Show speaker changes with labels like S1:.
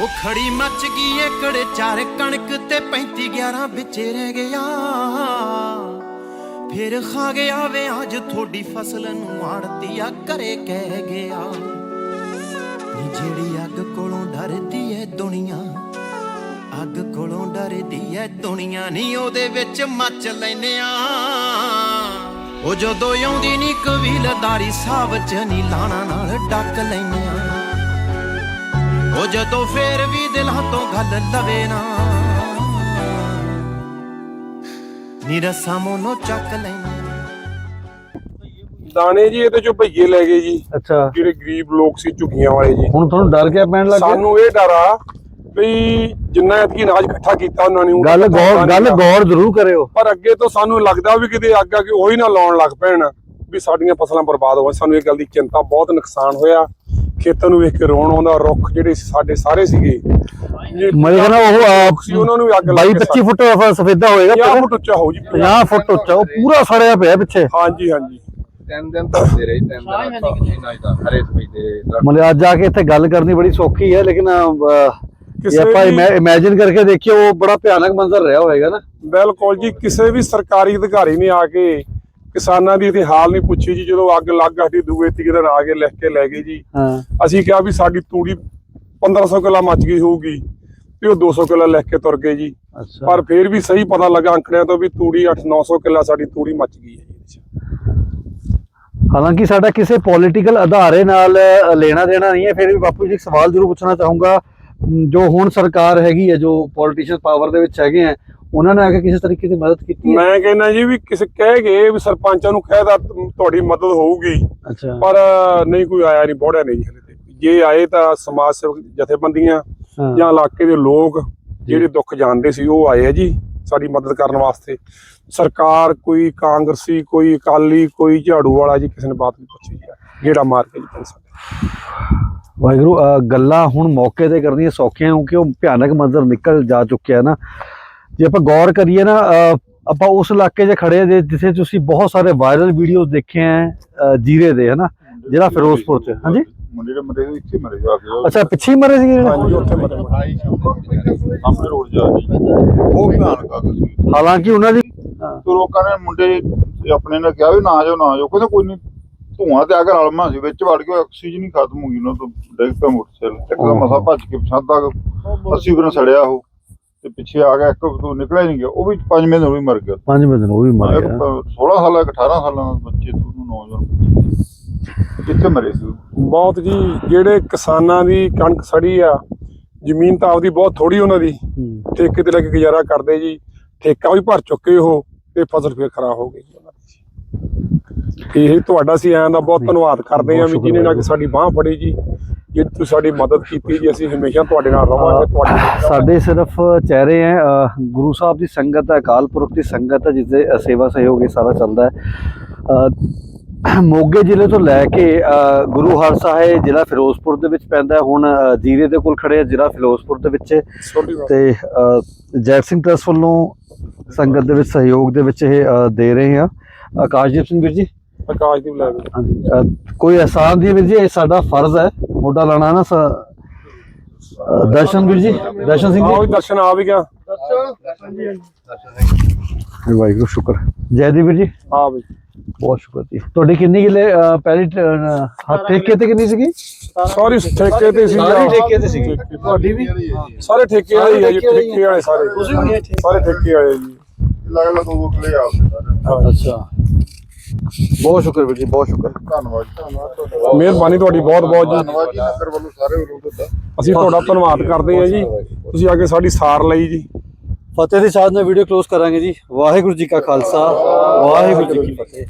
S1: ਉਹ ਖੜੀ ਮੱਚ ਗਈ ਏਕੜ ਚਾਰ ਕਣਕ ਤੇ 35 11 ਵਿੱਚ ਰਹਿ ਗਿਆ। ਫਿਰ ਖਾ ਗਿਆ ਵੇ ਅੱਜ ਤੁਹਾਡੀ ਫਸਲ ਨੂੰ ਆੜਤੀ ਆ, ਘਰੇ ਕਹਿ ਗਿਆ। ਨੀ ਜਿਹੜੀ ਅੱਗ ਕੋਲੋਂ ਡਰਦੀ ਏ ਦੁਨੀਆ, ਅੱਗ ਕੋਲੋਂ ਡਰਦੀ ਏ ਦੁਨੀਆ ਨਹੀਂ ਉਹਦੇ ਵਿੱਚ ਮੱਚ ਲੈਨੇ ਆ। ਉਹ ਜਦੋਂ ਆਉਂਦੀ ਨੀ ਕਬੀਲਦਾਰੀ, ਸਾਹ ਚ ਨੀ ਲਾਣਾ ਨਾਲ ਡੱਕ ਲੈਨੇ ਆ। ਉਹ ਜਦੋਂ ਫੇਰ ਵੀ ਦਿਲਾਂ ਤੋਂ ਗੱਲ ਲਵੇ ਨਾ। ਨੀ ਰਸਾਂ ਮੋਨੋ ਚੱਕ ਲੈਨੇ
S2: ਦਾਣੇ ਜੀ ਇਹਦੇ ਚੋਂ ਭਈਏ ਲੈ ਗਏ ਜੀ।
S3: ਅੱਛਾ।
S2: ਜਿਹੜੇ ਗਰੀਬ ਲੋਕ ਸੀ ਝੁੱਗੀਆਂ ਵਾਲੇ ਜੀ।
S3: ਹੁਣ ਤੁਹਾਨੂੰ ਡਰ ਕਿਆ ਪੈਣ ਲੱਗ ਗਿਆ?
S2: ਸਾਨੂੰ ਇਹ ਡਰ ਆ ਵੀ ਜਿੰਨਾ ਐਤਕੀ ਅਨਾਜ ਇਕੱਠਾ ਕੀਤਾ ਉਹਨਾਂ ਨੇ
S3: ਗੱਲ ਗੌਰ ਗੱਲ ਗੌਰ ਜ਼ਰੂਰ ਕਰਿਓ।
S2: ਪਰ ਅੱਗੇ ਤੋਂ ਸਾਨੂੰ ਲੱਗਦਾ ਵੀ ਕਿਤੇ ਅੱਗ ਆ ਕੇ ਉਹੀ ਨਾ ਲਾਉਣ ਲੱਗ ਪੈਣ ਵੀ ਸਾਡੀਆਂ ਫਸਲਾਂ ਬਰਬਾਦ ਹੋਣ। ਸਾਨੂੰ ਇਹ ਗੱਲ ਦੀ ਚਿੰਤਾ ਬਹੁਤ ਨੁਕਸਾਨ ਹੋਇਆ। ਖੇਤਾਂ ਨੂੰ ਵੇਖ ਕੇ ਰੋਣ ਆਉਂਦਾ ਰੁੱਖ ਜਿਹੜੇ ਸਾਡੇ ਸਾਰੇ ਸੀਗੇ।
S3: ਮੈਂ ਕਹਿੰਦਾ ਉਹ
S2: ਸੀ ਉਹਨਾਂ ਨੂੰ ਵੀ ਅੱਗ
S3: 22 25 ਫੁੱਟ ਸਫੇਦਾ ਹੋਏਗਾ
S2: 50 ਫੁੱਟ ਉੱਚਾ ਹੋਊ ਜੀ
S3: 50 ਫੁੱਟ ਉੱਚਾ ਉਹ ਪੂਰਾ ਸੜਿਆ ਪਿਆ ਪਿੱਛੇ।
S2: ਹਾਂਜੀ ਹਾਂਜੀ।
S4: ਤਿੰਨ ਦਿਨ ਧਰਦੇ ਰਹੀ ਤਿੰਨ ਦਿਨ ਹਰੇ ਸਪੀਦੇ
S3: ਮਤਲਬ ਅੱਜ ਆ ਕੇ ਇੱਥੇ ਗੱਲ ਕਰਨੀ ਬੜੀ ਸੌਖੀ ਹੈ ਲੇਕਿਨ
S2: ਕਿਸੇ
S3: ਆਪਾਂ ਇਮੇਜਿਨ ਕਰਕੇ ਦੇਖੀਏ ਉਹ ਬੜਾ ਭਿਆਨਕ ਮੰਜ਼ਰ ਰਿਹਾ ਹੋਵੇਗਾ ਨਾ।
S2: ਬਿਲਕੁਲ ਜੀ ਕਿਸੇ ਵੀ ਸਰਕਾਰੀ ਅਧਿਕਾਰੀ ਨੇ ਆ ਕੇ ਕਿਸਾਨਾਂ ਦੀ ਇੱਥੇ ਹਾਲ ਨਹੀਂ ਪੁੱਛੀ ਜੀ ਜਦੋਂ ਅੱਗ ਲੱਗ ਸਾਡੀ ਦੂਏ ਦਿਨ ਆ ਕੇ ਲਿਖ ਕੇ ਲੈ ਗਏ ਜੀ।
S3: ਹਾਂ।
S2: ਅਸੀਂ ਕਿਹਾ ਵੀ ਸਾਡੀ ਤੂੜੀ 1500 ਕਿੱਲਾ ਮੱਚ ਗਈ ਹੋਊਗੀ ਤੇ ਉਹ 200 ਕਿੱਲਾ ਲਿਖ ਕੇ ਤੁਰ ਗਏ ਜੀ। ਪਰ ਫਿਰ ਵੀ ਸਹੀ ਪਤਾ ਲੱਗਾ ਅੰਕੜਿਆਂ ਤੋਂ ਵੀ ਤੂੜੀ 8-900 ਕਿੱਲਾ ਸਾਡੀ ਤੂੜੀ ਮੱਚ ਗਈ ਹੈ ਜੀ।
S3: ਹਾਲਾਂਕਿ ਸਾਡਾ ਕਿਸੇ ਪੋਲੀਟੀਕਲ ਆਧਾਰੇ ਨਾਲ ਲੈਣਾ ਦੇਣਾ ਨਹੀਂ ਹੈ ਫਿਰ ਵੀ ਬਾਪੂ ਜੀ ਇੱਕ ਸਵਾਲ ਜ਼ਰੂਰ ਪੁੱਛਣਾ ਚਾਹੂੰਗਾ ਜੋ ਹੁਣ ਸਰਕਾਰ ਹੈਗੀ ਹੈ ਜੋ ਪੋਲੀਟੀਸ਼ੀਅਨ ਪਾਵਰ ਦੇ ਵਿੱਚ ਹੈਗੇ ਆ ਉਹਨਾਂ ਨੇ ਆ ਕੇ ਕਿਸੇ ਤਰੀਕੇ ਦੀ ਮਦਦ ਕੀਤੀ ਹੈ?
S2: ਮੈਂ ਕਹਿੰਦਾ ਜੀ ਵੀ ਕਿਸੇ ਕਹਿ ਗਏ ਵੀ ਸਰਪੰਚਾਂ ਨੂੰ ਕਹਿਦਾ ਤੁਹਾਡੀ ਮਦਦ ਹੋਊਗੀ।
S3: ਅੱਛਾ।
S2: ਪਰ ਨਹੀਂ ਕੋਈ ਆਇਆ ਨਹੀਂ ਬੋੜਿਆ ਨਹੀਂ ਹਲੇ ਤੇ ਜੇ ਆਏ ਤਾਂ ਸਮਾਜ ਸੇਵਕ ਜਥੇਬੰਦੀਆਂ। ਜਾਂ ਇਲਾਕੇ ਦੇ ਲੋਕ ਜਿਹੜੇ ਦੁੱਖ ਜਾਣਦੇ ਸੀ ਉਹ ਆਏ ਆ ਜੀ ਸਾਡੀ ਮਦਦ ਕਰਨ ਵਾਸਤੇ। ਸਰਕਾਰ ਕੋਈ ਕਾਂਗਰਸੀ ਕੋਈ ਅਕਾਲੀ ਕੋਈ ਝਾੜੂ ਵਾਲਾ ਜੀ ਕਿਸੇ ਨੇ ਬਾਤ ਨਹੀਂ ਪੁੱਛੀ ਜੀ। ਜਿਹੜਾ ਮਾਰ ਕੇ ਜੀ ਪੈਸਾ
S3: ਵਾਹਿਗੁਰੂ ਗੱਲਾਂ ਹੁਣ ਮੌਕੇ ਤੇ ਕਰਨੀਆਂ ਸੌਖੀਆਂ ਕਿਉਂਕਿ ਉਹ ਭਿਆਨਕ ਮੰਜ਼ਰ ਨਿਕਲ ਜਾ ਚੁੱਕਿਆ ਨਾ। ਜੇ ਆਪਾਂ ਗੌਰ ਕਰੀਏ ਨਾ ਆਪਾਂ ਉਸ ਇਲਾਕੇ 'ਚ ਖੜੇ ਜੇ ਜਿੱਥੇ ਤੁਸੀਂ ਬਹੁਤ ਸਾਰੇ ਵਾਇਰਲ ਵੀਡੀਓਜ਼ ਦੇਖੇ ਆ ਜੀਰੇ ਦੇ ਹਨਾ? ਜਿਹੜਾ ਫਿਰੋਜ਼ਪੁਰ 'ਚ ਹਾਂਜੀ?
S4: ਮੁੰਡੇ ਦੇ ਮਰੇ ਇੱਥੇ ਮਰੇ ਜਾ ਕੇ।
S3: ਅੱਛਾ ਪਿੱਛੇ ਮਰੇ ਸੀਗੇ ਜਿਹੜੇ?
S2: ਹਾਂਜੀ ਉੱਥੇ ਮਰੇ
S4: ਸਾਹਮਣੇ ਰੋਡ ਜਾ ਰਹੀ। ਉਹ ਭਿਆਨਕ ਅੱਗ ਸੀ
S3: ਹਾਲਾਂਕਿ ਉਹਨਾਂ ਦੀ
S4: ਤੇ ਲੋਕਾਂ ਨੇ ਮੁੰਡੇ ਆਪਣੇ ਨੇ ਕਿਹਾ ਵੀ ਨਾ ਜਾਓ ਨਾ ਜਾਓ। ਕਹਿੰਦੇ ਕੋਈ ਨਹੀਂ ਧੂਆਂ ਤੇ ਅੱਗ ਰਲਮਾ ਸੀ ਵਿੱਚ ਵੜ ਕੇ ਆਕਸੀਜਨ ਹੀ ਖਤਮ ਹੋ ਗਈ ਉਹਨਾਂ ਤੋਂ। ਡਿੱਗ ਪਿਆ ਮੋਟਰਸਾਈਕਲ ਇੱਕ ਤਾਂ ਮਸਾ ਭੱਜ ਕੇ ਪਛਾਦਾ 80 ਬਰਨ ਸੜਿਆ ਉਹ। ਤੇ ਪਿੱਛੇ ਆ ਗਿਆ ਇੱਕ ਤੋਂ ਨਿਕਲਿਆ ਨਹੀਂ ਗਿਆ ਉਹ ਵੀ ਪੰਜਵੇਂ ਦਿਨ ਉਹ ਵੀ ਮਰ ਗਿਆ।
S3: ਪੰਜ ਦਿਨ ਉਹ ਵੀ ਮਰ
S4: ਇੱਕ
S3: ਗਿਆ।
S4: 16 ਸਾਲਾਂ ਇੱਕ 18 ਸਾਲਾਂ ਦਾ ਬੱਚੇ ਤੋਂ ਨੌਜਵਾਨ ਬੱਚੇ। ਕਿੱਥੇ ਮਰੇ ਸੀ ਉਹ?
S2: ਬਹੁਤ ਜੀ ਜਿਹੜੇ ਕਿਸਾਨਾਂ ਦੀ ਕਣਕ ਸੜੀ ਆ ਜ਼ਮੀਨ ਤਾਂ ਆਪਦੀ ਬਹੁਤ ਥੋੜੀ ਉਹਨਾਂ ਦੀ।
S3: ਹੂੰ।
S2: ਠੇਕੇ ਤੇ ਲੈ ਕੇ ਗੁਜ਼ਾਰਾ ਕਰਦੇ ਜੀ ਠੇਕਾ ਵੀ ਭਰ ਚੁੱਕੇ ਉਹ ਤੇ ਫਸਲ ਫੇਰ ਖਰਾਬ ਹੋ ਗਈ। ਜੀ ਉਹਨਾਂ ਦੀ ਇਹ ਤੁਹਾਡਾ ਸੀ ਆਂ ਦਾ ਬਹੁਤ ਧੰਨਵਾਦ ਕਰਦੇ ਆ ਵੀ
S3: ਬਹੁਤ
S2: ਜਿਹਨੇ ਨਾਲ ਸਾਡੀ ਬਾਹ ਫੜੀ ਜੀ। ਜੇ ਤੁਸੀਂ ਸਾਡੀ ਮਦਦ ਕੀਤੀ ਜੀ ਅਸੀਂ ਹਮੇਸ਼ਾ ਤੁਹਾਡੇ ਨਾਲ ਰਵਾਂਗੇ ਤੁਹਾਡੇ
S3: ਸਾਡੇ ਸਿਰਫ ਚਿਹਰੇ ਹੈ ਗੁਰੂ ਸਾਹਿਬ ਦੀ ਸੰਗਤ ਹੈ ਅਕਾਲ ਪੁਰਖ ਦੀ ਸੰਗਤ ਹੈ ਜਿਸ ਦੇ ਸੇਵਾ ਸਹਿਯੋਗ ਇਹ ਸਾਰਾ ਚੱਲਦਾ ਹੈ। ਮੋਗੇ ਜ਼ਿਲ੍ਹੇ ਤੋਂ ਲੈ ਕੇ ਗੁਰੂ ਹਰਸਾਏ ਜ਼ਿਲ੍ਹਾ ਫਿਰੋਜ਼ਪੁਰ ਦੇ ਵਿੱਚ ਪੈਂਦਾ। ਹੁਣ ਜੀਰੇ ਦੇ ਕੋਲ ਖੜੇ ਆ ਜ਼ਿਲ੍ਹਾ ਫਿਰੋਜ਼ਪੁਰ ਦੇ ਵਿੱਚ। ਤੇ ਜੈਤ ਸਿੰਘ ਟਰਸਟ ਵੱਲੋਂ ਸੰਗਤ ਦੇ ਵਿੱਚ ਸਹਿਯੋਗ ਦੇ ਵਿੱਚ ਇਹ ਦੇ ਰਹੇ ਆ। ਆਕਾਸ਼ਦੀਪ ਸਿੰਘ ਵੀਰ ਜੀ।
S2: ਆਕਾਸ਼ ਦੀ ਲੈ
S3: ਹਾਂਜੀ ਅ, ਕੋਈ ਅਹਿਸਾਨ ਦੀ ਵੀਰ ਜੀ? ਇਹ ਸਾਡਾ ਫਰਜ਼ ਹੈ। ਮੋਢਾ ਲਾਣਾ ਨਾ ਸ- ਅ, ਦਰਸ਼ਨ ਵੀਰ ਜੀ? ਦਰਸ਼ਨ ਸਿੰਘ
S2: ਆਓ
S3: ਜੀ
S2: ਜੀ, ਦਰਸ਼ਨ ਆ ਵੀ ਗਿਆ।
S3: ਵਾਹਿਗੁਰੂ ਸ਼ੁਕਰ। ਜੈਦੀਪ ਵੀਰ ਜੀ?
S2: ਆ ਵੀ
S3: ਬਹੁਤ ਸ਼ੁਕਰ ਜੀ। ਤੁਹਾਡੀ ਕਿੰਨੀ ਕਿਲੇ ਪਹਿਲੀ ਠੇਕੇ ਤੇ ਕਿੰਨੀ ਸੀਗੀ?
S2: ਸੌਰੀ ਠੇਕੇ ਤੇ ਸੀ
S3: ਸਾਰੀ ਠੇਕੇ ਤੇ ਸੀਗੀ। ਤੁਹਾਡੀ ਵੀ?
S2: ਸਾਰੇ ਠੇਕੇ ਵਾਲੇ ਹੀ ਆ ਜੀ ਠੇਕੇ ਵਾਲੇ ਸਾਰੇ। ਸਾਰੇ ਠੇਕੇ ਵਾਲੇ ਜੀ।
S4: ਲੱਗ ਲੱਗ ਦੋ ਕਿਲੇ ਆ?
S3: ਅੱਛਾ। ਬਹੁਤ ਸ਼ੁਕਰ ਵੀਰ ਜੀ ਬਹੁਤ ਸ਼ੁਕਰ।
S4: ਧੰਨਵਾਦ ਧੰਨਵਾਦ ਤੁਹਾਡਾ।
S2: ਮਿਹਰਬਾਨੀ ਤੁਹਾਡੀ ਬਹੁਤ ਬਹੁਤ ਜੀ।
S4: ਧੰਨਵਾਦ ਜੀ ਨਗਰ ਵੱਲੋਂ ਸਾਰੇ ਵੱਲੋਂ ਤੁਹਾਡਾ
S2: ਅਸੀਂ ਤੁਹਾਡਾ ਧੰਨਵਾਦ ਕਰਦੇ ਹਾਂ ਜੀ। ਤੁਸੀਂ ਆ ਕੇ ਸਾਡੀ ਸਾਰ ਲਈ ਜੀ।
S3: ਫਤਿਹ ਦੇ ਸਾਥ ਨਾਲ ਵੀਡੀਓ ਕਲੋਜ਼ ਕਰਾਂਗੇ ਜੀ। ਵਾਹਿਗੁਰੂ ਜੀ ਕਾ ਖਾਲਸਾ। ਵਾਹਿਗੁਰੂ ਜੀ ਕੀ ਫਤਿਹ।